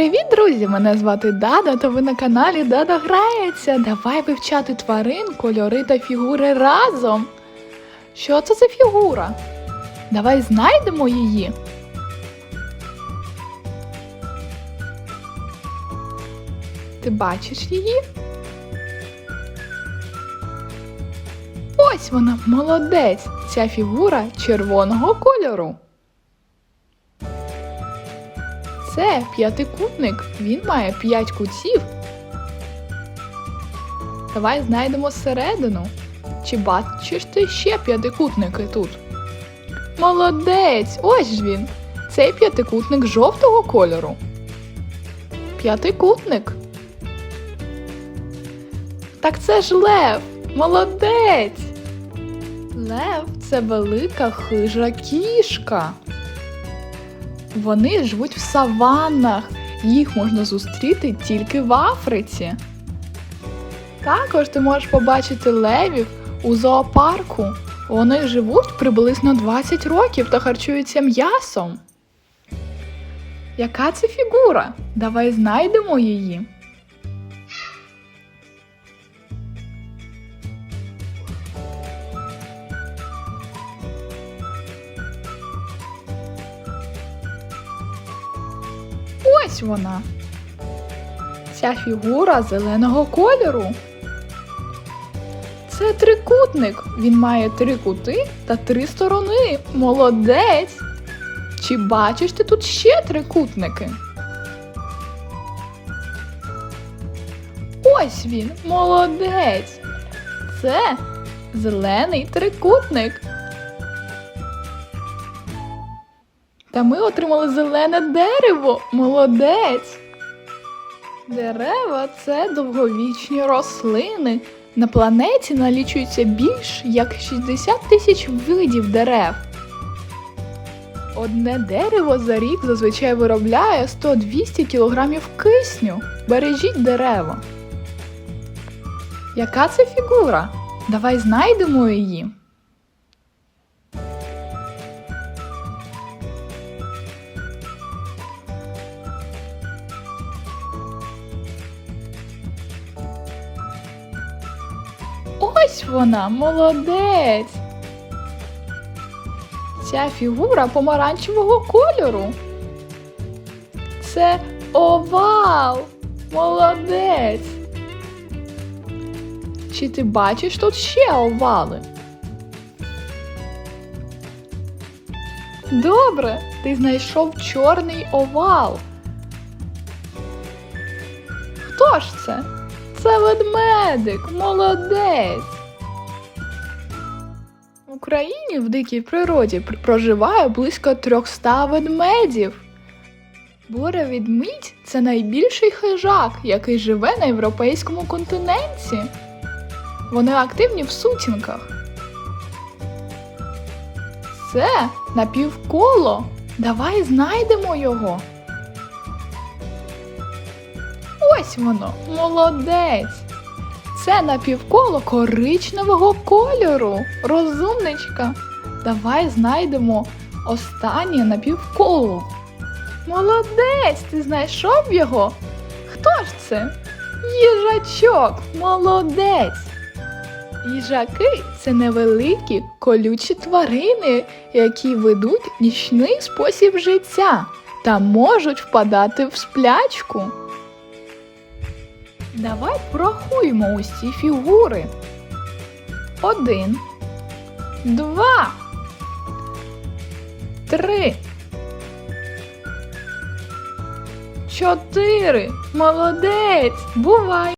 Привіт, друзі! Мене звати Дада, та ви на каналі Дада Грається. Давай вивчати тварин, кольори та фігури разом. Що це за фігура? Давай знайдемо її. Ти бачиш її? Ось вона, молодець! Ця фігура червоного кольору. Це п'ятикутник. Він має п'ять кутів. Давай знайдемо середину. Чи бачиш ти ще п'ятикутники тут? Молодець! Ось ж він. Цей п'ятикутник жовтого кольору. П'ятикутник. Так це ж лев. Молодець. Лев це велика хижа кішка. Вони живуть в саваннах. Їх можна зустріти тільки в Африці. Також ти можеш побачити левів у зоопарку. Вони живуть приблизно 20 років та харчуються м'ясом. Яка це фігура? Давай знайдемо її. Ось вона. Ця фігура зеленого кольору. Це трикутник. Він має три кути та три сторони. Молодець. Чи бачиш ти тут ще трикутники? Ось він, молодець. Це зелений трикутник. Та ми отримали зелене дерево. Молодець. Дерева це довговічні рослини. На планеті налічується більш як 60 тисяч видів дерев. Одне дерево за рік зазвичай виробляє 100-200 кілограмів кисню. Бережіть дерева. Яка це фігура? Давай знайдемо її. Ось вона, молодець. Ця фігура помаранчевого кольору. Це овал. Молодець. Чи ти бачиш тут ще овали? Добре, ти знайшов чорний овал. Хто ж це? Це ведмедик, молодець. В Україні в дикій природі проживає близько 300 ведмедів. Буря відмідь це найбільший хижак, який живе на європейському континенті. Вони активні в сутінках. Це напівколо. Давай знайдемо його. Ось воно, молодець. Це напівколо коричневого кольору. Розумничка. Давай знайдемо останнє напівколо. Молодець, ти знайшов його? Хто ж це? Їжачок, молодець. Їжаки це невеликі колючі тварини, які ведуть нічний спосіб життя та можуть впадати в сплячку. Давай порахуємо ці фігури. Один, два, три, чотири. Молодець! Бувай!